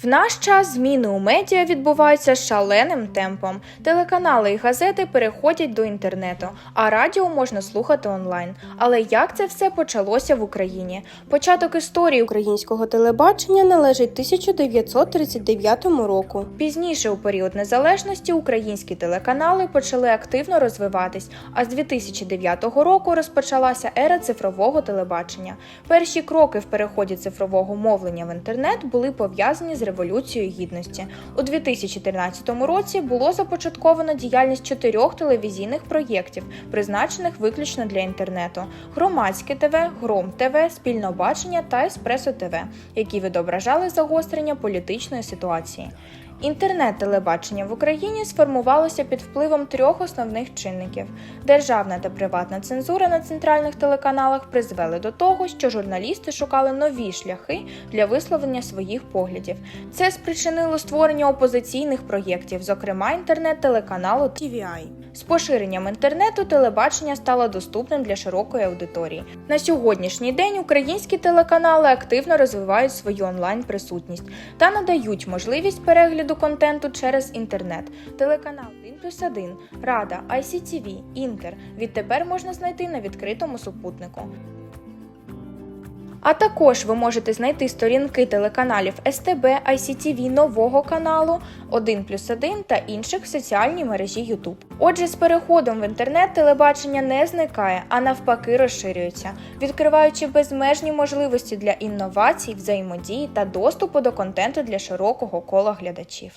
В наш час зміни у медіа відбуваються шаленим темпом. Телеканали і газети переходять до інтернету, а радіо можна слухати онлайн. Але як це все почалося в Україні? Початок історії Українського телебачення належить 1939 року. Пізніше, у період незалежності, українські телеканали почали активно розвиватись, а з 2009 року розпочалася ера цифрового телебачення. Перші кроки в переході цифрового мовлення в інтернет були пов'язані з революцією гідності. У 2013 році було започатковано діяльність чотирьох телевізійних проєктів, призначених виключно для інтернету: громадське ТВ, Гром ТВ, Спільнобачення та Еспресо ТВ, які відображали загострення політичної ситуації. Інтернет-телебачення в Україні сформувалося під впливом трьох основних чинників: державна та приватна цензура на центральних телеканалах призвели до того, що журналісти шукали нові шляхи для висловлення своїх поглядів. Це спричинило створення опозиційних проєктів, зокрема інтернет-телеканалу TVI. з поширенням інтернету телебачення стало доступним для широкої аудиторії. На сьогоднішній день українські телеканали активно розвивають свою онлайн присутність та надають можливість перегляду контенту через інтернет. Телеканал 1 плюс 1, Рада, ICTV, Інтер відтепер можна знайти на відкритому супутнику. А також ви можете знайти сторінки телеканалів СТБ, ICTV, нового каналу 1 плюс 1 та інших в соціальній мережі YouTube. Отже, з переходом в інтернет телебачення не зникає, а навпаки розширюється, відкриваючи безмежні можливості для інновацій, взаємодії та доступу до контенту для широкого кола глядачів.